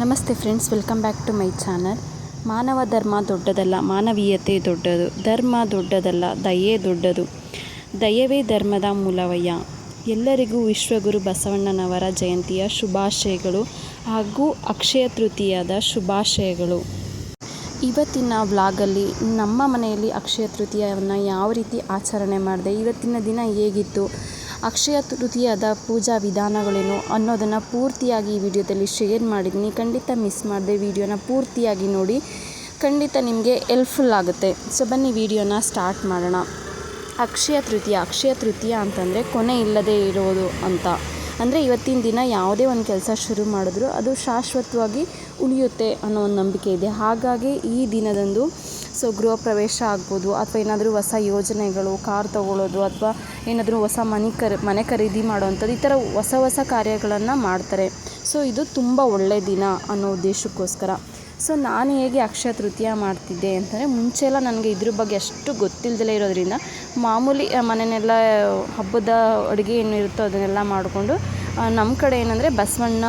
ನಮಸ್ತೆ friends, welcome back to my channel. ಮಾನವ ಧರ್ಮ ದೊಡ್ಡದಲ್ಲ, ಮಾನವೀಯತೆ ದೊಡ್ಡದು, ಧರ್ಮ ದೊಡ್ಡದಲ್ಲ, ದಯೆ ದೊಡ್ಡದು. ದಯವೇ ಧರ್ಮದ ಮೂಲವಯ್ಯ. ಎಲ್ಲರಿಗೂ ವಿಶ್ವಗುರು ಬಸವಣ್ಣನವರ ಜಯಂತಿಯ ಶುಭಾಶಯಗಳು ಹಾಗೂ ಅಕ್ಷಯ ತೃತೀಯದ ಶುಭಾಶಯಗಳು. ಇವತ್ತಿನ ವ್ಲಾಗಲ್ಲಿ ನಮ್ಮ ಮನೆಯಲ್ಲಿ ಅಕ್ಷಯ ತೃತೀಯವನ್ನು ಯಾವ ರೀತಿ ಆಚರಣೆ ಮಾಡಿದೆ, ಇವತ್ತಿನ ದಿನ ಹೇಗಿತ್ತು ಅಕ್ಷಯ ತೃತೀಯದ ಪೂಜಾ ವಿಧಾನಗಳೇನು ಅನ್ನೋದನ್ನು ಪೂರ್ತಿಯಾಗಿ ಈ ವಿಡಿಯೋದಲ್ಲಿ ಶೇರ್ ಮಾಡಿದ್ದೀನಿ. ಖಂಡಿತ ಮಿಸ್ ಮಾಡದೆ ವಿಡಿಯೋನ ಪೂರ್ತಿಯಾಗಿ ನೋಡಿ, ಖಂಡಿತ ನಿಮಗೆ ಎಲ್ಪ್ಫುಲ್ ಆಗುತ್ತೆ. ಸೊ, ಬನ್ನಿ ವಿಡಿಯೋನ ಸ್ಟಾರ್ಟ್ ಮಾಡೋಣ. ಅಕ್ಷಯ ತೃತೀಯ ಅಕ್ಷಯ ತೃತೀಯ ಅಂತಂದರೆ ಕೊನೆ ಇಲ್ಲದೆ ಇರೋದು ಅಂತ. ಅಂದರೆ ಇವತ್ತಿನ ದಿನ ಯಾವುದೇ ಒಂದು ಕೆಲಸ ಶುರು ಮಾಡಿದ್ರು ಅದು ಶಾಶ್ವತವಾಗಿ ಉಳಿಯುತ್ತೆ ಅನ್ನೋ ಒಂದು ನಂಬಿಕೆ ಇದೆ. ಹಾಗಾಗಿ ಈ ದಿನದಂದು ಸೊ ಗೃಹ ಪ್ರವೇಶ ಆಗ್ಬೋದು ಅಥವಾ ಏನಾದರೂ ಹೊಸ ಯೋಜನೆಗಳು, ಕಾರ್ ತೊಗೊಳ್ಳೋದು ಅಥವಾ ಏನಾದರೂ ಹೊಸ ಮನೆ ಕರ್, ಮನೆ ಖರೀದಿ ಮಾಡೋವಂಥದ್ದು ಈ ಥರ ಹೊಸ ಹೊಸ ಕಾರ್ಯಗಳನ್ನು ಮಾಡ್ತಾರೆ. ಸೊ ಇದು ತುಂಬ ಒಳ್ಳೆಯ ದಿನ ಅನ್ನೋ ಉದ್ದೇಶಕ್ಕೋಸ್ಕರ. ಸೊ ನಾನು ಹೇಗೆ ಅಕ್ಷಯ ತೃತೀಯ ಮಾಡ್ತಿದ್ದೆ ಅಂತಂದರೆ ಮುಂಚೆಲ್ಲ ನನಗೆ ಇದ್ರ ಬಗ್ಗೆ ಅಷ್ಟು ಗೊತ್ತಿಲ್ಲದಲೇ ಇರೋದರಿಂದ ಮಾಮೂಲಿ ಮನೆಯೆಲ್ಲ ಹಬ್ಬದ ಅಡುಗೆ ಏನು ಇರುತ್ತೋ ಅದನ್ನೆಲ್ಲ ಮಾಡಿಕೊಂಡು ನಮ್ಮ ಕಡೆ ಏನಂದರೆ ಬಸವಣ್ಣ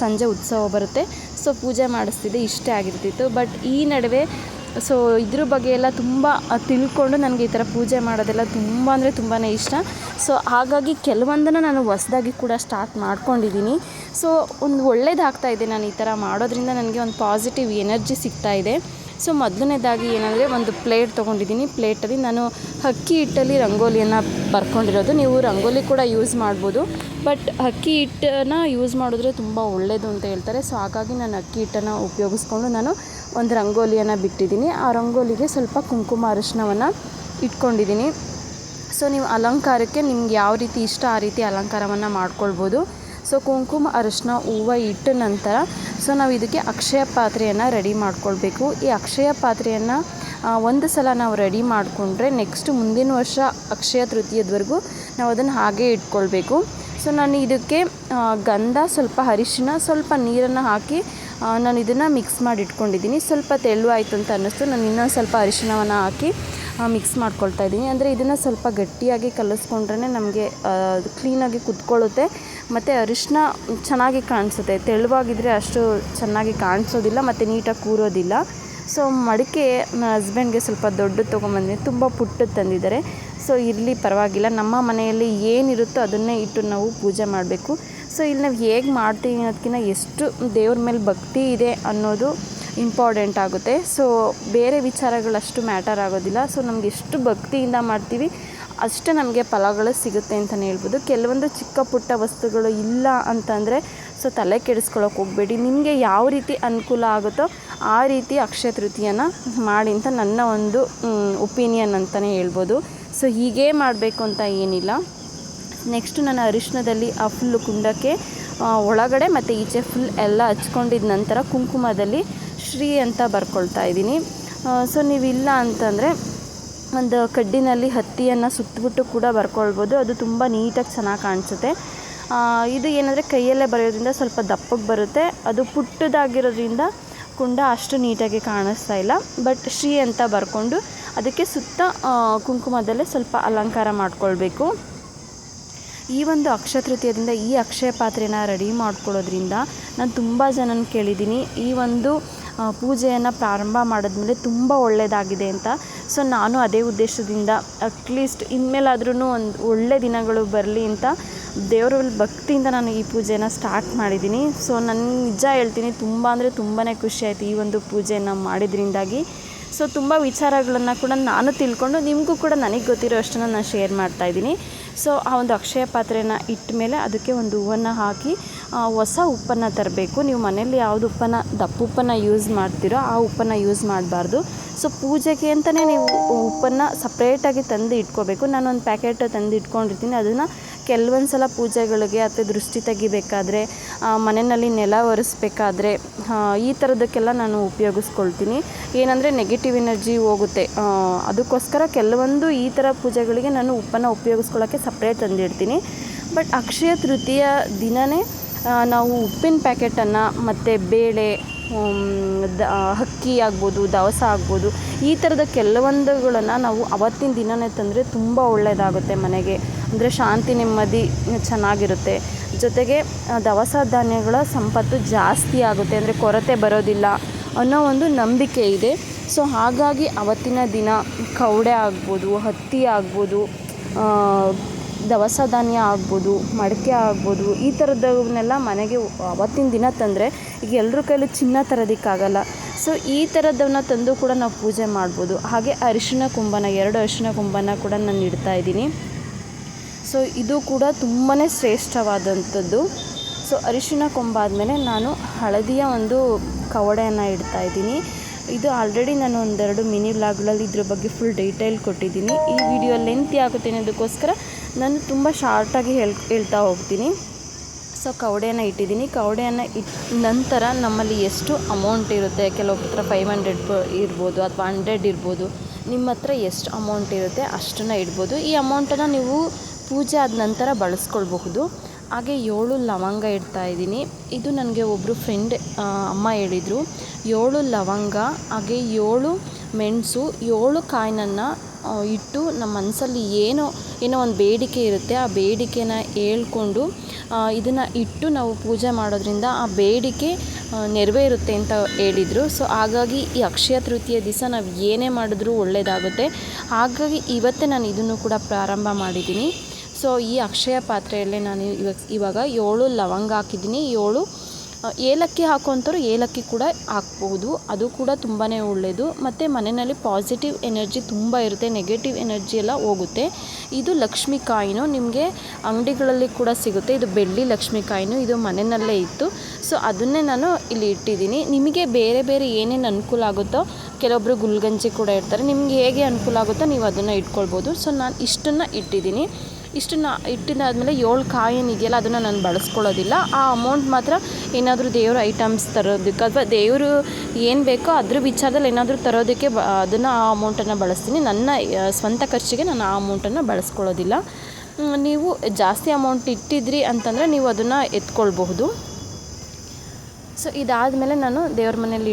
ಸಂಜೆ ಉತ್ಸವ ಬರುತ್ತೆ. ಸೊ ಪೂಜೆ ಮಾಡಿಸ್ತಿದ್ದೆ ಇಷ್ಟೇ ಆಗಿರ್ತಿತ್ತು. ಬಟ್ ಈ ನಡುವೆ ಸೊ ಇದ್ರ ಬಗ್ಗೆ ಎಲ್ಲ ತುಂಬ ತಿಳ್ಕೊಂಡು ನನಗೆ ಈ ಥರ ಪೂಜೆ ಮಾಡೋದೆಲ್ಲ ತುಂಬ ಅಂದರೆ ತುಂಬಾ ಇಷ್ಟ. ಸೊ ಹಾಗಾಗಿ ಕೆಲವೊಂದನ್ನು ನಾನು ಹೊಸ್ದಾಗಿ ಕೂಡ ಸ್ಟಾರ್ಟ್ ಮಾಡ್ಕೊಂಡಿದ್ದೀನಿ. ಸೊ ಒಂದು ಒಳ್ಳೇದಾಗ್ತಾ ಇದೆ, ನಾನು ಈ ಥರ ಮಾಡೋದ್ರಿಂದ ನನಗೆ ಒಂದು ಪಾಸಿಟಿವ್ ಎನರ್ಜಿ ಸಿಗ್ತಾ ಇದೆ. ಸೊ ಮೊದಲನೇದಾಗಿ ಏನಂದರೆ ಒಂದು ಪ್ಲೇಟ್ ತೊಗೊಂಡಿದ್ದೀನಿ. ಪ್ಲೇಟಲ್ಲಿ ನಾನು ಅಕ್ಕಿ ಹಿಟ್ಟಲ್ಲಿ ರಂಗೋಲಿಯನ್ನು ಬರ್ಕೊಂಡಿರೋದು. ನೀವು ರಂಗೋಲಿ ಕೂಡ ಯೂಸ್ ಮಾಡ್ಬೋದು. ಬಟ್ ಅಕ್ಕಿ ಹಿಟ್ಟನ್ನು ಯೂಸ್ ಮಾಡಿದ್ರೆ ತುಂಬ ಒಳ್ಳೆಯದು ಅಂತ ಹೇಳ್ತಾರೆ. ಸೊ ಹಾಗಾಗಿ ನಾನು ಅಕ್ಕಿ ಹಿಟ್ಟನ್ನು ಉಪಯೋಗಿಸ್ಕೊಂಡು ನಾನು ಒಂದು ರಂಗೋಲಿಯನ್ನು ಬಿಟ್ಟಿದ್ದೀನಿ. ಆ ರಂಗೋಲಿಗೆ ಸ್ವಲ್ಪ ಕುಂಕುಮ ಅರಿಶಿನವನ್ನು ಇಟ್ಕೊಂಡಿದ್ದೀನಿ. ಸೊ ನೀವು ಅಲಂಕಾರಕ್ಕೆ ನಿಮ್ಗೆ ಯಾವ ರೀತಿ ಇಷ್ಟ ಆ ರೀತಿ ಅಲಂಕಾರವನ್ನು ಮಾಡ್ಕೊಳ್ಬೋದು. ಸೊ ಕುಂಕುಮ ಅರಿಶಿನ ಹೂವು ಇಟ್ಟ ನಂತರ ಸೊ ನಾವು ಇದಕ್ಕೆ ಅಕ್ಷಯ ಪಾತ್ರೆಯನ್ನು ರೆಡಿ ಮಾಡ್ಕೊಳ್ಬೇಕು. ಈ ಅಕ್ಷಯ ಪಾತ್ರೆಯನ್ನು ಒಂದು ಸಲ ನಾವು ರೆಡಿ ಮಾಡಿಕೊಂಡ್ರೆ ನೆಕ್ಸ್ಟ್ ಮುಂದಿನ ವರ್ಷ ಅಕ್ಷಯ ತೃತೀಯದವರೆಗೂ ನಾವು ಅದನ್ನು ಹಾಗೆ ಇಟ್ಕೊಳ್ಬೇಕು. ಸೊ ನಾನು ಇದಕ್ಕೆ ಗಂಧ, ಸ್ವಲ್ಪ ಅರಿಶಿನ, ಸ್ವಲ್ಪ ನೀರನ್ನು ಹಾಕಿ ನಾನು ಇದನ್ನು ಮಿಕ್ಸ್ ಮಾಡಿ ಇಟ್ಕೊಂಡಿದ್ದೀನಿ ಸ್ವಲ್ಪ ತೆಳುವಾಯಿತು ಅಂತ ಅನ್ನಿಸ್ತು. ನಾನು ಇನ್ನೊಂದು ಸ್ವಲ್ಪ ಅರಿಶಿನವನ್ನು ಹಾಕಿ ಮಿಕ್ಸ್ ಮಾಡ್ಕೊಳ್ತಾ ಇದ್ದೀನಿ. ಅಂದರೆ ಇದನ್ನು ಸ್ವಲ್ಪ ಗಟ್ಟಿಯಾಗಿ ಕಲಿಸ್ಕೊಂಡ್ರೆ ನಮಗೆ ಕ್ಲೀನಾಗಿ ಕುತ್ಕೊಳ್ಳುತ್ತೆ. ಮತ್ತು ಅರಿಶಿನ ಚೆನ್ನಾಗಿ ಕಾಣಿಸುತ್ತೆ. ತೆಳುವಾಗಿದ್ದರೆ ಅಷ್ಟು ಚೆನ್ನಾಗಿ ಕಾಣಿಸೋದಿಲ್ಲ, ಮತ್ತು ನೀಟಾಗಿ ಕೂರೋದಿಲ್ಲ. ಸೊ ಮಡಿಕೆ ನನ್ನ ಹಸ್ಬೆಂಡ್ಗೆ ಸ್ವಲ್ಪ ದೊಡ್ಡದು ತೊಗೊಂಬಂದಿನಿ ತುಂಬ ಪುಟ್ಟದ್ದು ತಂದಿದ್ದಾರೆ. ಸೊ ಇರಲಿ, ಪರವಾಗಿಲ್ಲ. ನಮ್ಮ ಮನೆಯಲ್ಲಿ ಏನಿರುತ್ತೋ ಅದನ್ನೇ ಇಟ್ಟು ನಾವು ಪೂಜೆ ಮಾಡಬೇಕು. ಸೊ ಇಲ್ಲಿ ನಾವು ಹೇಗೆ ಮಾಡ್ತೀವಿ ಅನ್ನೋದಕ್ಕಿಂತ ಎಷ್ಟು ದೇವ್ರ ಮೇಲೆ ಭಕ್ತಿ ಇದೆ ಅನ್ನೋದು ಇಂಪಾರ್ಟೆಂಟ್ ಆಗುತ್ತೆ. ಸೊ ಬೇರೆ ವಿಚಾರಗಳಷ್ಟು ಮ್ಯಾಟರ್ ಆಗೋದಿಲ್ಲ. ಸೊ ನಮ್ಗೆ ಎಷ್ಟು ಭಕ್ತಿಯಿಂದ ಮಾಡ್ತೀವಿ, ಅಷ್ಟೇ ನಮಗೆ ಫಲಗಳು ಸಿಗುತ್ತೆ ಅಂತಲೇ ಹೇಳ್ಬೋದು. ಕೆಲವೊಂದು ಚಿಕ್ಕ ಪುಟ್ಟ ವಸ್ತುಗಳು ಇಲ್ಲ ಅಂತಂದರೆ ಸೊ ತಲೆ ಕೆಡಿಸ್ಕೊಳಕ್ಕೆ ಹೋಗಬೇಡಿ. ನಿಮಗೆ ಯಾವ ರೀತಿ ಅನುಕೂಲ ಆಗುತ್ತೋ, ಆ ರೀತಿ ಅಕ್ಷಯ ತೃತೀಯನ ಮಾಡಿ ಅಂತ ನನ್ನ ಒಂದು ಒಪಿನಿಯನ್ ಅಂತಲೇ ಹೇಳ್ಬೋದು. ಸೊ ಹೀಗೇ ಮಾಡಬೇಕು ಅಂತ ಏನಿಲ್ಲ. ನೆಕ್ಸ್ಟ್ ನಾನು ಅರಿಶಿನದಲ್ಲಿ ಆ ಫುಲ್ಲು ಕುಂಡಕ್ಕೆ ಒಳಗಡೆ ಮತ್ತು ಈಚೆ ಫುಲ್ ಎಲ್ಲ ಹಚ್ಕೊಂಡಿದ ನಂತರ ಕುಂಕುಮದಲ್ಲಿ ಶ್ರೀ ಅಂತ ಬರ್ಕೊಳ್ತಾ ಇದ್ದೀನಿ. ಸೊ ನೀವಿಲ್ಲ ಅಂತಂದರೆ ಒಂದು ಕಡ್ಡಿನಲ್ಲಿ ಹತ್ತಿಯನ್ನು ಸುತ್ತಬಿಟ್ಟು ಕೂಡ ಬರ್ಕೊಳ್ಬೋದು. ಅದು ತುಂಬ ನೀಟಾಗಿ ಚೆನ್ನಾಗಿ ಕಾಣಿಸುತ್ತೆ. ಇದು ಏನಂದರೆ ಕೈಯಲ್ಲೇ ಬರೆಯೋದ್ರಿಂದ ಸ್ವಲ್ಪ ದಪ್ಪಗೆ ಬರುತ್ತೆ. ಅದು ಪುಟ್ಟದಾಗಿರೋದ್ರಿಂದ ಕುಂಡ ಅಷ್ಟು ನೀಟಾಗಿ ಕಾಣಿಸ್ತಾ ಇಲ್ಲ. ಬಟ್ ಶ್ರೀ ಅಂತ ಬರ್ಕೊಂಡು ಅದಕ್ಕೆ ಸುತ್ತ ಕುಂಕುಮದಲ್ಲೇ ಸ್ವಲ್ಪ ಅಲಂಕಾರ ಮಾಡಿಕೊಳ್ಬೇಕು. ಈ ಒಂದು ಅಕ್ಷಯ ತೃತೀಯದಿಂದ ಈ ಅಕ್ಷಯ ಪಾತ್ರೆನ ರೆಡಿ ಮಾಡ್ಕೊಳ್ಳೋದ್ರಿಂದ ನಾನು ತುಂಬ ಜನನ ಕೇಳಿದ್ದೀನಿ. ಈ ಒಂದು ಪೂಜೆಯನ್ನು ಪ್ರಾರಂಭ ಮಾಡಿದ್ಮೇಲೆ ತುಂಬ ಒಳ್ಳೆಯದಾಗಿದೆ ಅಂತ. ಸೊ ನಾನು ಅದೇ ಉದ್ದೇಶದಿಂದ ಅಟ್ಲೀಸ್ಟ್ ಇನ್ಮೇಲಾದ್ರೂ ಒಂದು ಒಳ್ಳೆ ದಿನಗಳು ಬರಲಿ ಅಂತ ದೇವರ ಭಕ್ತಿಯಿಂದ ನಾನು ಈ ಪೂಜೆನ ಸ್ಟಾರ್ಟ್ ಮಾಡಿದ್ದೀನಿ. ಸೊ ನಾನು ನಿಜ ಹೇಳ್ತೀನಿ, ತುಂಬ ಅಂದರೆ ತುಂಬಾ ಖುಷಿ ಆಯಿತು ಈ ಒಂದು ಪೂಜೆಯನ್ನು ಮಾಡಿದ್ರಿಂದಾಗಿ. ಸೊ ತುಂಬ ವಿಚಾರಗಳನ್ನು ಕೂಡ ನಾನು ತಿಳ್ಕೊಂಡು ನಿಮಗೂ ಕೂಡ ನನಗೆ ಗೊತ್ತಿರೋ ಅಷ್ಟನ್ನು ನಾನು ಶೇರ್ ಮಾಡ್ತಾಯಿದ್ದೀನಿ ಸೊ ಆ ಒಂದು ಅಕ್ಷಯ ಪಾತ್ರೆನ ಇಟ್ಟ ಮೇಲೆ ಅದಕ್ಕೆ ಒಂದು ಹೂವನ್ನು ಹಾಕಿ ಹೊಸ ಉಪ್ಪನ್ನು ತರಬೇಕು. ನೀವು ಮನೆಯಲ್ಲಿ ಯಾವುದು ಉಪ್ಪನ್ನು, ದಪ್ಪ ಉಪ್ಪನ್ನು ಯೂಸ್ ಮಾಡ್ತೀರೋ ಆ ಉಪ್ಪನ್ನು ಯೂಸ್ ಮಾಡಬಾರ್ದು. ಸೊ ಪೂಜೆಗೆ ಅಂತಲೇ ನೀವು ಉಪ್ಪನ್ನು ಸಪ್ರೇಟಾಗಿ ತಂದು ಇಟ್ಕೋಬೇಕು. ನಾನೊಂದು ಪ್ಯಾಕೆಟ್ ತಂದು ಇಟ್ಕೊಂಡಿರ್ತೀನಿ. ಅದನ್ನು ಕೆಲವೊಂದು ಸಲ ಪೂಜೆಗಳಿಗೆ ಅಥವಾ ದೃಷ್ಟಿ ತೆಗಿಬೇಕಾದ್ರೆ ಮನೆಯಲ್ಲಿ ನೆಲ ಒರೆಸ್ಬೇಕಾದ್ರೆ ಈ ಥರದಕ್ಕೆಲ್ಲ ನಾನು ಉಪಯೋಗಿಸ್ಕೊಳ್ತೀನಿ. ಏನಂದರೆ ನೆಗೆಟಿವ್ ಎನರ್ಜಿ ಹೋಗುತ್ತೆ. ಅದಕ್ಕೋಸ್ಕರ ಕೆಲವೊಂದು ಈ ಥರ ಪೂಜೆಗಳಿಗೆ ನಾನು ಉಪ್ಪನ್ನು ಉಪಯೋಗಿಸ್ಕೊಳ್ಳೋಕ್ಕೆ ಸಪ್ರೇಟ್ ತಂದಿಡ್ತೀನಿ. ಬಟ್ ಅಕ್ಷಯ ತೃತೀಯ ದಿನವೇ ನಾವು ಉಪ್ಪಿನ ಪ್ಯಾಕೆಟನ್ನು ಮತ್ತು ಬೇಳೆ ದ, ಅಕ್ಕಿ ಆಗ್ಬೋದು, ದವಸ ಆಗ್ಬೋದು, ಈ ಥರದ ಕೆಲವೊಂದುಗಳನ್ನು ನಾವು ಅವತ್ತಿನ ದಿನವೇ ತಂದರೆ ತುಂಬ ಒಳ್ಳೆಯದಾಗುತ್ತೆ ಮನೆಗೆ. ಅಂದರೆ ಶಾಂತಿ, ನೆಮ್ಮದಿ ಚೆನ್ನಾಗಿರುತ್ತೆ. ಜೊತೆಗೆ ದವಸ ಧಾನ್ಯಗಳ ಸಂಪತ್ತು ಜಾಸ್ತಿ ಆಗುತ್ತೆ. ಅಂದರೆ ಕೊರತೆ ಬರೋದಿಲ್ಲ ಅನ್ನೋ ಒಂದು ನಂಬಿಕೆ ಇದೆ. ಸೊ, ಹಾಗಾಗಿ ಅವತ್ತಿನ ದಿನ ಕೌಡೆ ಆಗ್ಬೋದು, ಹತ್ತಿ ಆಗ್ಬೋದು ದವಸ ಧಾನ್ಯ ಆಗ್ಬೋದು, ಮಡಕೆ ಆಗ್ಬೋದು, ಈ ಥರದವನ್ನೆಲ್ಲ ಮನೆಗೆ ಅವತ್ತಿನ ದಿನ ತಂದರೆ ಈಗ ಎಲ್ಲರ ಕೈಲೂ ಚಿನ್ನ ತರೋದಕ್ಕಾಗಲ್ಲ. ಸೊ ಈ ಥರದವನ್ನ ತಂದು ಕೂಡ ನಾವು ಪೂಜೆ ಮಾಡ್ಬೋದು. ಹಾಗೆ ಅರಿಶಿನ ಕುಂಭನ, ಎರಡು ಅರಿಶಿನ ಕುಂಭನ ಕೂಡ ನಾನು ಇಡ್ತಾ ಇದ್ದೀನಿ. ಸೊ ಇದು ಕೂಡ ತುಂಬಾ ಶ್ರೇಷ್ಠವಾದಂಥದ್ದು. ಸೊ ಅರಿಶಿನ ಕೊಂಬ ಆದಮೇಲೆ ನಾನು ಹಳದಿಯ ಒಂದು ಕವಡೆಯನ್ನು ಇಡ್ತಾ ಇದ್ದೀನಿ. ಇದು ಆಲ್ರೆಡಿ ನಾನು ಒಂದೆರಡು ಮಿನಿ ವ್ಲಾಗ್ಗಳಲ್ಲಿ ಇದ್ರ ಬಗ್ಗೆ ಫುಲ್ ಡೀಟೇಲ್ ಕೊಟ್ಟಿದ್ದೀನಿ. ಈ ವಿಡಿಯೋ ಲೆಂತಿ ಆಗುತ್ತೆ ಅನ್ನೋದಕ್ಕೋಸ್ಕರ ನಾನು ತುಂಬ ಶಾರ್ಟಾಗಿ ಹೇಳ್, ಹೇಳ್ತಾ ಹೋಗ್ತೀನಿ. ಸೊ ಕವಡೆಯನ್ನು ಇಟ್ಟಿದ್ದೀನಿ. ಕವಡೆಯನ್ನು ಇಟ್ಟು ನಂತರ ನಮ್ಮಲ್ಲಿ ಎಷ್ಟು ಅಮೌಂಟ್ ಇರುತ್ತೆ? ಕೆಲವೊಬ್ಬರ ಹತ್ರ ಫೈವ್ ಹಂಡ್ರೆಡ್ ಇರ್ಬೋದು ಅಥವಾ ಹಂಡ್ರೆಡ್ ಇರ್ಬೋದು. ನಿಮ್ಮ ಹತ್ರ ಎಷ್ಟು ಅಮೌಂಟ್ ಇರುತ್ತೆ ಅಷ್ಟನ್ನು ಇಡ್ಬೋದು. ಈ ಅಮೌಂಟನ್ನು ನೀವು ಪೂಜೆ ಆದ ನಂತರ ಬಳಸ್ಕೊಳ್ಬಹುದು. ಹಾಗೆ ಏಳು ಲವಂಗ ಇಡ್ತಾ ಇದ್ದೀನಿ. ಇದು ನನಗೆ ಒಬ್ಬರು ಫ್ರೆಂಡ್ ಅಮ್ಮ ಹೇಳಿದರು. ಏಳು ಲವಂಗ, ಹಾಗೆ ಏಳು ಮೆಣಸು, ಏಳು ಕಾಯಿನನ್ನು ಇಟ್ಟು ನಮ್ಮ ಮನಸ್ಸಲ್ಲಿ ಏನೋ ಏನೋ ಒಂದು ಬೇಡಿಕೆ ಇರುತ್ತೆ. ಆ ಬೇಡಿಕೆನ ಹೇಳ್ಕೊಂಡು ಇದನ್ನು ಇಟ್ಟು ನಾವು ಪೂಜೆ ಮಾಡೋದ್ರಿಂದ ಆ ಬೇಡಿಕೆ ನೆರವೇರುತ್ತೆ ಅಂತ ಹೇಳಿದರು. ಸೊ ಹಾಗಾಗಿ ಈ ಅಕ್ಷಯ ತೃತೀಯ ದಿವಸ ನಾವು ಏನೇ ಮಾಡಿದ್ರೂ ಒಳ್ಳೆಯದಾಗುತ್ತೆ ಹಾಗಾಗಿ ಇವತ್ತೇ ನಾನು ಇದನ್ನು ಕೂಡ ಪ್ರಾರಂಭ ಮಾಡಿದ್ದೀನಿ. ಸೊ ಈ ಅಕ್ಷಯ ಪಾತ್ರೆಯಲ್ಲೇ ನಾನು ಇವಾಗ ಇವಾಗ ಏಳು ಲವಂಗ ಹಾಕಿದ್ದೀನಿ. ಏಳು ಏಲಕ್ಕಿ ಹಾಕುವಂಥವ್ರು ಏಲಕ್ಕಿ ಕೂಡ ಹಾಕ್ಬೋದು. ಅದು ಕೂಡ ತುಂಬಾ ಒಳ್ಳೆಯದು ಮತ್ತು ಮನೆಯಲ್ಲಿ ಪಾಸಿಟಿವ್ ಎನರ್ಜಿ ತುಂಬ ಇರುತ್ತೆ. ನೆಗೆಟಿವ್ ಎನರ್ಜಿ ಎಲ್ಲ ಹೋಗುತ್ತೆ. ಇದು ಲಕ್ಷ್ಮಿ ಕಾಯಿನು. ನಿಮಗೆ ಅಂಗಡಿಗಳಲ್ಲಿ ಕೂಡ ಸಿಗುತ್ತೆ. ಇದು ಬೆಳ್ಳಿ ಲಕ್ಷ್ಮಿ ಕಾಯಿನು. ಇದು ಮನೆಯಲ್ಲೇ ಇತ್ತು. ಸೊ ಅದನ್ನೇ ನಾನು ಇಲ್ಲಿ ಇಟ್ಟಿದ್ದೀನಿ. ನಿಮಗೆ ಬೇರೆ ಬೇರೆ ಏನೇನು ಅನುಕೂಲ ಆಗುತ್ತೋ ಕೆಲವೊಬ್ಬರು ಗುಲ್ಗಂಜಿ ಕೂಡ ಇರ್ತಾರೆ ನಿಮಗೆ ಹೇಗೆ ಅನುಕೂಲ ಆಗುತ್ತೋ ನೀವು ಅದನ್ನು ಇಟ್ಕೊಳ್ಬೋದು. ಸೊ ನಾನು ಇಷ್ಟನ್ನು ಇಟ್ಟಿದ್ದೀನಿ. ಇಷ್ಟನ್ನು ಇಟ್ಟಿದ್ದಾದಮೇಲೆ ಏಳು ಕಾಯಿ ಏನಿದೆಯಲ್ಲ ಅದನ್ನು ನಾನು ಬಳಸ್ಕೊಳ್ಳೋದಿಲ್ಲ. ಆ ಅಮೌಂಟ್ ಮಾತ್ರ ಏನಾದರೂ ದೇವ್ರ ಐಟಮ್ಸ್ ತರೋದಕ್ಕೆ ಅಥವಾ ದೇವರು ಏನು ಬೇಕೋ ಅದ್ರ ವಿಚಾರದಲ್ಲಿ ಏನಾದರೂ ತರೋದಕ್ಕೆ ಬ ಅದನ್ನು ಆ ಅಮೌಂಟನ್ನು ಬಳಸ್ತೀನಿ. ನನ್ನ ಸ್ವಂತ ಖರ್ಚಿಗೆ ನಾನು ಆ ಅಮೌಂಟನ್ನು ಬಳಸ್ಕೊಳ್ಳೋದಿಲ್ಲ. ನೀವು ಜಾಸ್ತಿ ಅಮೌಂಟ್ ಇಟ್ಟಿದ್ರಿ ಅಂತಂದರೆ ನೀವು ಅದನ್ನು ಎತ್ಕೊಳ್ಬಹುದು. ಸೊ ಇದಾದಮೇಲೆ ನಾನು ದೇವ್ರ ಮನೇಲಿ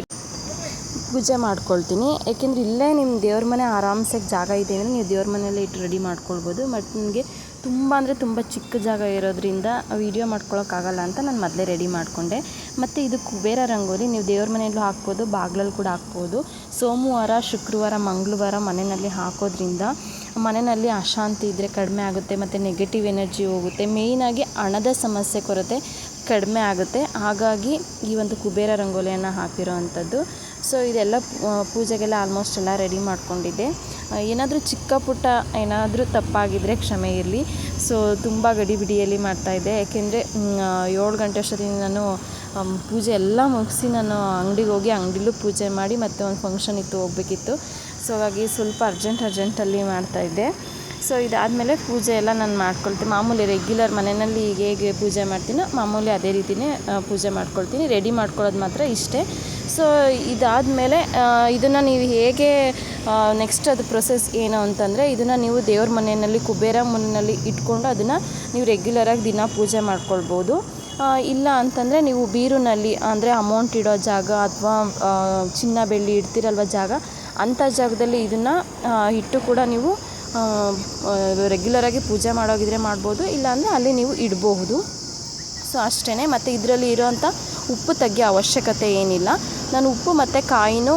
ಪೂಜೆ ಮಾಡ್ಕೊಳ್ತೀನಿ. ಯಾಕೆಂದರೆ ಇಲ್ಲೇ ನಿಮ್ಮ ದೇವ್ರ ಮನೆ ಆರಾಮ್ಸಾಗಿ ಜಾಗ ಇದೆ ಅಂದರೆ ನೀವು ದೇವ್ರ ಮನೇಲಿ ಇಟ್ಟು ರೆಡಿ ಮಾಡ್ಕೊಳ್ಬೋದು. ಮತ್ತು ನನಗೆ ತುಂಬ ಅಂದರೆ ತುಂಬ ಚಿಕ್ಕ ಜಾಗ ಇರೋದ್ರಿಂದ ವೀಡಿಯೋ ಮಾಡ್ಕೊಳ್ಳೋಕ್ಕಾಗಲ್ಲ ಅಂತ ನಾನು ಮೊದಲೇ ರೆಡಿ ಮಾಡಿಕೊಂಡೆ. ಮತ್ತು ಇದು ಕುಬೇರ ರಂಗೋಲಿ, ನೀವು ದೇವ್ರ ಮನೆಯಲ್ಲೂ ಹಾಕ್ಬೋದು, ಬಾಗ್ಲಲ್ಲಿ ಕೂಡ ಹಾಕ್ಬೋದು. ಸೋಮವಾರ, ಶುಕ್ರವಾರ, ಮಂಗಳವಾರ ಮನೆಯಲ್ಲಿ ಹಾಕೋದ್ರಿಂದ ಮನೆಯಲ್ಲಿ ಅಶಾಂತಿ ಇದ್ದರೆ ಕಡಿಮೆ ಆಗುತ್ತೆ, ಮತ್ತು ನೆಗೆಟಿವ್ ಎನರ್ಜಿ ಹೋಗುತ್ತೆ. ಮೇಯ್ನಾಗಿ ಹಣದ ಸಮಸ್ಯೆ ಕೊರತೆ ಕಡಿಮೆ ಆಗುತ್ತೆ. ಹಾಗಾಗಿ ಈ ಒಂದು ಕುಬೇರ ರಂಗೋಲಿಯನ್ನು ಹಾಕಿರೋ ಅಂಥದ್ದು ಸೊ ಇದೆಲ್ಲ ಪೂಜೆಗೆಲ್ಲ ಆಲ್ಮೋಸ್ಟ್ ಎಲ್ಲ ರೆಡಿ ಮಾಡ್ಕೊಂಡಿದ್ದೆ. ಏನಾದರೂ ಚಿಕ್ಕ ಪುಟ್ಟ ಏನಾದರೂ ತಪ್ಪಾಗಿದ್ದರೆ ಕ್ಷಮೆ ಇರಲಿ. ಸೊ ತುಂಬ ಗಡಿಬಿಡಿಯಲ್ಲಿ ಮಾಡ್ತಾಯಿದ್ದೆ ಯಾಕೆಂದರೆ ಏಳು ಗಂಟೆ ಅಷ್ಟೊತ್ತಿನ ನಾನು ಪೂಜೆ ಎಲ್ಲ ಮುಗಿಸಿ ನಾನು ಅಂಗಡಿಗೆ ಹೋಗಿ ಅಂಗಡಿಲೂ ಪೂಜೆ ಮಾಡಿ ಮತ್ತೆ ಒಂದು ಫಂಕ್ಷನ್ ಇತ್ತು ಹೋಗಬೇಕಿತ್ತು. ಸೊ ಹಾಗಾಗಿ ಸ್ವಲ್ಪ ಅರ್ಜೆಂಟ್ ಅರ್ಜೆಂಟಲ್ಲಿ ಮಾಡ್ತಾಯಿದ್ದೆ ಸೊ ಇದಾದಮೇಲೆ ಪೂಜೆ ಎಲ್ಲ ನಾನು ಮಾಡ್ಕೊಳ್ತೀನಿ ಮಾಮೂಲಿ ರೆಗ್ಯುಲರ್ ಮನೆಯಲ್ಲಿ ಹೇಗೆ ಪೂಜೆ ಮಾಡ್ತೀನೋ ಮಾಮೂಲಿ ಅದೇ ರೀತಿಯೇ ಪೂಜೆ ಮಾಡ್ಕೊಳ್ತೀನಿ. ರೆಡಿ ಮಾಡ್ಕೊಳ್ಳೋದು ಮಾತ್ರ ಇಷ್ಟೇ. ಸೊ ಇದಾದಮೇಲೆ ಇದನ್ನು ನೀವು ಹೇಗೆ ನೆಕ್ಸ್ಟ್ ಅದು ಪ್ರೊಸೆಸ್ ಏನು ಅಂತಂದರೆ, ಇದನ್ನು ನೀವು ದೇವ್ರ ಮನೆಯಲ್ಲಿ, ಕುಬೇರ ಮನೆಯಲ್ಲಿ ಇಟ್ಕೊಂಡು ಅದನ್ನು ನೀವು ರೆಗ್ಯುಲರಾಗಿ ದಿನ ಪೂಜೆ ಮಾಡ್ಕೊಳ್ಬೋದು. ಇಲ್ಲ ಅಂತಂದರೆ ನೀವು ಬೀರುನಲ್ಲಿ, ಅಂದರೆ ಅಮೌಂಟ್ ಇಡೋ ಜಾಗ ಅಥವಾ ಚಿನ್ನ ಬೆಳ್ಳಿ ಇಡ್ತಿರಲ್ವ ಜಾಗ ಅಂಥ ಜಾಗದಲ್ಲಿ ಇದನ್ನು ಇಟ್ಟು ಕೂಡ ನೀವು ರೆಗ್ಯುಲರಾಗಿ ಪೂಜೆ ಮಾಡೋಗಿದ್ರೆ ಮಾಡ್ಬೋದು, ಇಲ್ಲಾಂದರೆ ಅಲ್ಲಿ ನೀವು ಇಡಬಹುದು. ಸೊ ಅಷ್ಟೇ ಮತ್ತು ಇದರಲ್ಲಿ ಇರೋವಂಥ ಉಪ್ಪು ತೆಗೆಯೋ ಅವಶ್ಯಕತೆ ಏನಿಲ್ಲ. ನಾನು ಉಪ್ಪು ಮತ್ತು ಕಾಯಿನೂ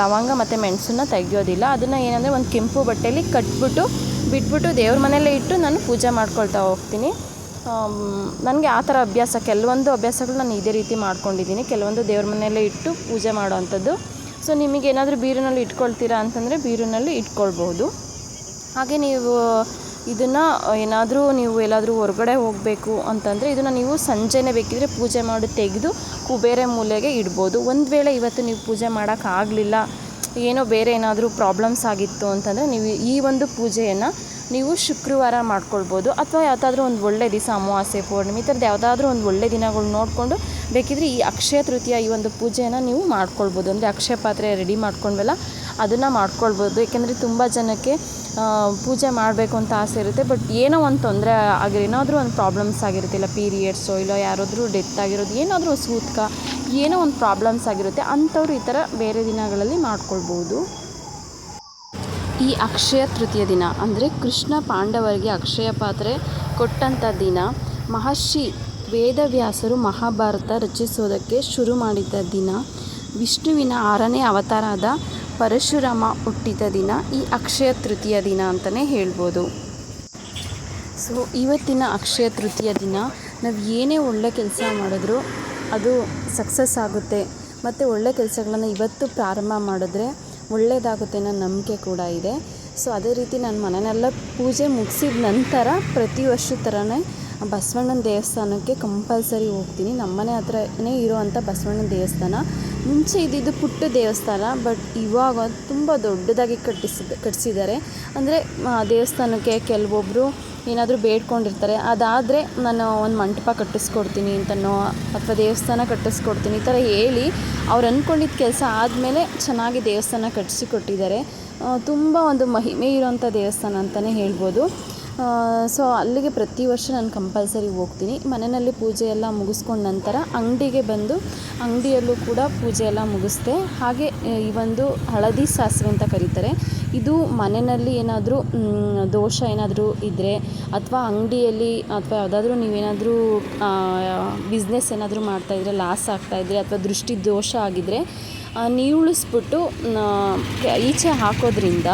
ಲವಂಗ ಮತ್ತು ಮೆಣಸನ್ನ ತೆಗೆಯೋದಿಲ್ಲ. ಅದನ್ನು ಏನಂದರೆ ಒಂದು ಕೆಂಪು ಬಟ್ಟೆಯಲ್ಲಿ ಕಟ್ಬಿಟ್ಟು, ಬಿಟ್ಬಿಟ್ಟು ದೇವ್ರ ಮನೆಯಲ್ಲೇ ಇಟ್ಟು ನಾನು ಪೂಜೆ ಮಾಡ್ಕೊಳ್ತಾ ಹೋಗ್ತೀನಿ. ನನಗೆ ಆ ಥರ ಅಭ್ಯಾಸ, ಕೆಲವೊಂದು ಅಭ್ಯಾಸಗಳು ನಾನು ಇದೇ ರೀತಿ ಮಾಡ್ಕೊಂಡಿದ್ದೀನಿ. ಕೆಲವೊಂದು ದೇವ್ರ ಮನೆಯಲ್ಲೇ ಇಟ್ಟು ಪೂಜೆ ಮಾಡೋವಂಥದ್ದು ಸೊ ನಿಮಗೇನಾದರೂ ಬೀರಿನಲ್ಲಿ ಇಟ್ಕೊಳ್ತೀರಾ ಅಂತಂದರೆ ಬೀರಿನಲ್ಲಿ ಇಟ್ಕೊಳ್ಬೋದು ಹಾಗೆ ನೀವು ಇದನ್ನು ಏನಾದರೂ ನೀವು ಎಲ್ಲಾದರೂ ಹೊರಗಡೆ ಹೋಗಬೇಕು ಅಂತಂದರೆ ಇದನ್ನು ನೀವು ಸಂಜೆನೇ ಬೇಕಿದ್ರೆ ಪೂಜೆ ಮಾಡಿ ತೆಗೆದು ಕುಬೇರೆ ಮೂಲೆಗೆ ಇಡ್ಬೋದು. ಒಂದು ವೇಳೆ ಇವತ್ತು ನೀವು ಪೂಜೆ ಮಾಡೋಕ್ಕಾಗಲಿಲ್ಲ ಏನೋ ಬೇರೆ ಏನಾದರೂ ಪ್ರಾಬ್ಲಮ್ಸ್ ಆಗಿತ್ತು ಅಂತಂದರೆ ನೀವು ಈ ಒಂದು ಪೂಜೆಯನ್ನು ನೀವು ಶುಕ್ರವಾರ ಮಾಡ್ಕೊಳ್ಬೋದು. ಅಥವಾ ಯಾವುದಾದ್ರೂ ಒಂದು ಒಳ್ಳೆ ದಿವಸ ಅಮಾವಾಸ್ಯೆ, ಪೌರ್ಣಿಮೆ, ಈ ಥರದ್ದು ಯಾವುದಾದ್ರೂ ಒಂದು ಒಳ್ಳೆ ದಿನಗಳು ನೋಡಿಕೊಂಡು ಬೇಕಿದ್ರೆ ಈ ಅಕ್ಷಯ ತೃತೀಯ ಈ ಒಂದು ಪೂಜೆಯನ್ನು ನೀವು ಮಾಡ್ಕೊಳ್ಬೋದು. ಅಂದರೆ ಅಕ್ಷಯ ಪಾತ್ರೆ ರೆಡಿ ಮಾಡ್ಕೊಂಡ್ವಲ್ಲ ಅದನ್ನು ಮಾಡ್ಕೊಳ್ಬೋದು. ಏಕೆಂದರೆ ತುಂಬ ಜನಕ್ಕೆ ಪೂಜೆ ಮಾಡಬೇಕು ಅಂತ ಆಸೆ ಇರುತ್ತೆ. ಬಟ್ ಏನೋ ಒಂದು ತೊಂದರೆ ಆಗಿರೋ, ಏನಾದರೂ ಒಂದು ಪ್ರಾಬ್ಲಮ್ಸ್ ಆಗಿರುತ್ತೆ. ಇಲ್ಲ ಪೀರಿಯಡ್ಸೋ ಇಲ್ಲ ಯಾರಾದರೂ ಡೆತ್ ಆಗಿರೋದು, ಏನಾದರೂ ಸೂತ್ಕ, ಏನೋ ಒಂದು ಪ್ರಾಬ್ಲಮ್ಸ್ ಆಗಿರುತ್ತೆ. ಅಂಥವ್ರು ಈ ಥರ ಬೇರೆ ದಿನಗಳಲ್ಲಿ ಮಾಡ್ಕೊಳ್ಬೋದು. ಈ ಅಕ್ಷಯ ತೃತೀಯ ದಿನ ಅಂದರೆ ಕೃಷ್ಣ ಪಾಂಡವರಿಗೆ ಅಕ್ಷಯ ಪಾತ್ರೆ ಕೊಟ್ಟಂಥ ದಿನ. ಮಹರ್ಷಿ ವೇದವ್ಯಾಸರು ಮಹಾಭಾರತ ರಚಿಸೋದಕ್ಕೆ ಶುರು ಮಾಡಿದ ದಿನ. ವಿಷ್ಣುವಿನ ಆರನೇ ಅವತಾರದ ಪರಶುರಾಮ ಹುಟ್ಟಿದ ದಿನ ಈ ಅಕ್ಷಯ ತೃತೀಯ ದಿನ ಅಂತಲೇ ಹೇಳ್ಬೋದು. ಸೊ ಇವತ್ತಿನ ಅಕ್ಷಯ ತೃತೀಯ ದಿನ ನಾವು ಏನೇ ಒಳ್ಳೆ ಕೆಲಸ ಮಾಡಿದ್ರೂ ಅದು ಸಕ್ಸಸ್ ಆಗುತ್ತೆ. ಮತ್ತು ಒಳ್ಳೆ ಕೆಲಸಗಳನ್ನು ಇವತ್ತು ಪ್ರಾರಂಭ ಮಾಡಿದ್ರೆ ಒಳ್ಳೆಯದಾಗುತ್ತೆ ಅನ್ನೋ ನಂಬಿಕೆ ಕೂಡ ಇದೆ. ಸೊ ಅದೇ ರೀತಿ ನಾನು ಮನೆಯೆಲ್ಲ ಪೂಜೆ ಮುಗಿಸಿದ ನಂತರ ಪ್ರತಿ ವರ್ಷದ ಥರನೇ ಬಸವಣ್ಣನ ದೇವಸ್ಥಾನಕ್ಕೆ ಕಂಪಲ್ಸರಿ ಹೋಗ್ತೀನಿ. ನಮ್ಮನೆ ಹತ್ರನೇ ಇರೋವಂಥ ಬಸವಣ್ಣನ ದೇವಸ್ಥಾನ. ಮುಂಚೆ ಇದ್ದಿದ್ದು ಪುಟ್ಟ ದೇವಸ್ಥಾನ, ಬಟ್ ಇವಾಗ ತುಂಬ ದೊಡ್ಡದಾಗಿ ಕಟ್ಟಿಸಿದ ಕಟ್ಟಿಸಿದ್ದಾರೆ ಅಂದರೆ ದೇವಸ್ಥಾನಕ್ಕೆ ಕೆಲವೊಬ್ಬರು ಏನಾದರೂ ಬೇಡ್ಕೊಂಡಿರ್ತಾರೆ. ಅದಾದರೆ ನಾನು ಒಂದು ಮಂಟಪ ಕಟ್ಟಿಸ್ಕೊಡ್ತೀನಿ ಅಂತನೋ, ಅಥವಾ ದೇವಸ್ಥಾನ ಕಟ್ಟಿಸ್ಕೊಡ್ತೀನಿ ಈ ಥರ ಹೇಳಿ ಅವ್ರು ಅಂದ್ಕೊಂಡಿದ್ದ ಕೆಲಸ ಆದಮೇಲೆ ಚೆನ್ನಾಗಿ ದೇವಸ್ಥಾನ ಕಟ್ಟಿಸಿ ಕೊಟ್ಟಿದ್ದಾರೆ. ತುಂಬ ಒಂದು ಮಹಿಮೆ ಇರುವಂಥ ದೇವಸ್ಥಾನ ಅಂತಲೇ ಹೇಳ್ಬೋದು. ಸೊ ಅಲ್ಲಿಗೆ ಪ್ರತಿ ವರ್ಷ ನಾನು ಕಂಪಲ್ಸರಿ ಹೋಗ್ತೀನಿ. ಮನೆಯಲ್ಲಿ ಪೂಜೆ ಎಲ್ಲ ಮುಗಿಸ್ಕೊಂಡ ನಂತರ ಅಂಗಡಿಗೆ ಬಂದು ಅಂಗಡಿಯಲ್ಲೂ ಕೂಡ ಪೂಜೆ ಎಲ್ಲ ಮುಗಿಸ್ದೆ. ಹಾಗೆ ಈ ಒಂದು ಹಳದಿ ಸಾಸಿವೆ ಅಂತ ಕರೀತಾರೆ. ಇದು ಮನೆಯಲ್ಲಿ ಏನಾದರೂ ದೋಷ ಏನಾದರೂ ಇದ್ದರೆ ಅಥವಾ ಅಂಗಡಿಯಲ್ಲಿ ಅಥವಾ ಯಾವುದಾದ್ರೂ ನೀವೇನಾದರೂ ಬಿಸ್ನೆಸ್ ಏನಾದರೂ ಮಾಡ್ತಾಯಿದ್ರೆ ಲಾಸ್ ಆಗ್ತಾಯಿದ್ರೆ ಅಥವಾ ದೃಷ್ಟಿ ದೋಷ ಆಗಿದ್ದರೆ ನೀರುಳಿಸ್ಬಿಟ್ಟು ಈಚೆ ಹಾಕೋದ್ರಿಂದ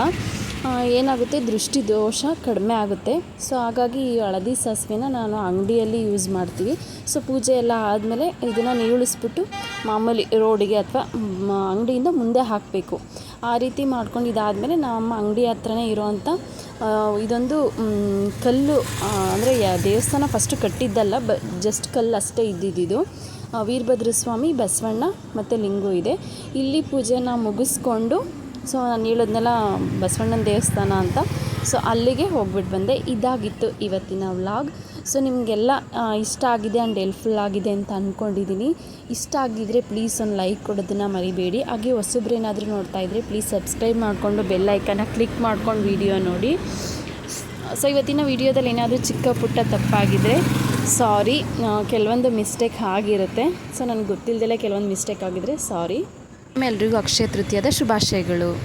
ಏನಾಗುತ್ತೆ? ದೃಷ್ಟಿ ದೋಷ ಕಡಿಮೆ ಆಗುತ್ತೆ. ಸೊ ಹಾಗಾಗಿ ಈ ಹಳದಿ ಸಾಸಿವೆನ ನಾನು ಅಂಗಡಿಯಲ್ಲಿ ಯೂಸ್ ಮಾಡ್ತೀವಿ. ಸೊ ಪೂಜೆ ಎಲ್ಲ ಆದಮೇಲೆ ಇದನ್ನು ನೀಳಿಸ್ಬಿಟ್ಟು ಮಾಮೂಲಿ ರೋಡಿಗೆ ಅಥವಾ ಅಂಗಡಿಯಿಂದ ಮುಂದೆ ಹಾಕಬೇಕು. ಆ ರೀತಿ ಮಾಡ್ಕೊಂಡು ಇದಾದಮೇಲೆ ನಮ್ಮ ಅಂಗಡಿ ಹತ್ರನೇ ಇರೋವಂಥ ಇದೊಂದು ಕಲ್ಲು ಅಂದರೆ ದೇವಸ್ಥಾನ ಫಸ್ಟು ಕಟ್ಟಿದ್ದಲ್ಲ, ಬ ಜಸ್ಟ್ ಕಲ್ಲು ಅಷ್ಟೇ ಇದ್ದಿದ್ದು. ವೀರಭದ್ರ ಸ್ವಾಮಿ ಬಸವಣ್ಣ ಮತ್ತು ಲಿಂಗು ಇದೆ. ಇಲ್ಲಿ ಪೂಜೆನ ಮುಗಿಸ್ಕೊಂಡು ಸೊ ನಾನು ಹೇಳಿದ್ನೆಲ್ಲ ಬಸವಣ್ಣನ ದೇವಸ್ಥಾನ ಅಂತ. ಸೊ ಅಲ್ಲಿಗೆ ಹೋಗ್ಬಿಟ್ಟು ಬಂದೆ. ಇದಾಗಿತ್ತು ಇವತ್ತಿನ ವ್ಲಾಗ್. ಸೊ ನಿಮಗೆಲ್ಲ ಇಷ್ಟ ಆಗಿದೆ ಆ್ಯಂಡ್ ಹೆಲ್ಪ್ಫುಲ್ ಆಗಿದೆ ಅಂತ ಅಂದ್ಕೊಂಡಿದ್ದೀನಿ ಇಷ್ಟ ಆಗಿದ್ದರೆ ಪ್ಲೀಸ್ ಒಂದು ಲೈಕ್ ಕೊಡೋದನ್ನು ಮರಿಬೇಡಿ. ಹಾಗೆ ಹೊಸಬ್ರು ಏನಾದರೂ ನೋಡ್ತಾ ಇದ್ದರೆ ಪ್ಲೀಸ್ ಸಬ್ಸ್ಕ್ರೈಬ್ ಮಾಡಿಕೊಂಡು ಬೆಲ್ ಐಕನ್ನ ಕ್ಲಿಕ್ ಮಾಡ್ಕೊಂಡು ವಿಡಿಯೋ ನೋಡಿ. ಸೊ ಇವತ್ತಿನ ವಿಡಿಯೋದಲ್ಲಿ ಏನಾದರೂ ಚಿಕ್ಕ ಪುಟ್ಟ ತಪ್ಪಾಗಿದ್ದರೆ ಸಾರಿ ಕೆಲವೊಂದು ಮಿಸ್ಟೇಕ್ ಆಗಿರುತ್ತೆ. ಸೊ ನನಗೆ ಗೊತ್ತಿಲ್ಲದೆಲ್ಲ ಕೆಲವೊಂದು ಮಿಸ್ಟೇಕ್ ಆಗಿದ್ರೆ ಸಾರಿ. ಎಲ್ರಿಗೂ ಅಕ್ಷಯ ತೃತೀಯದ ಶುಭಾಶಯಗಳು.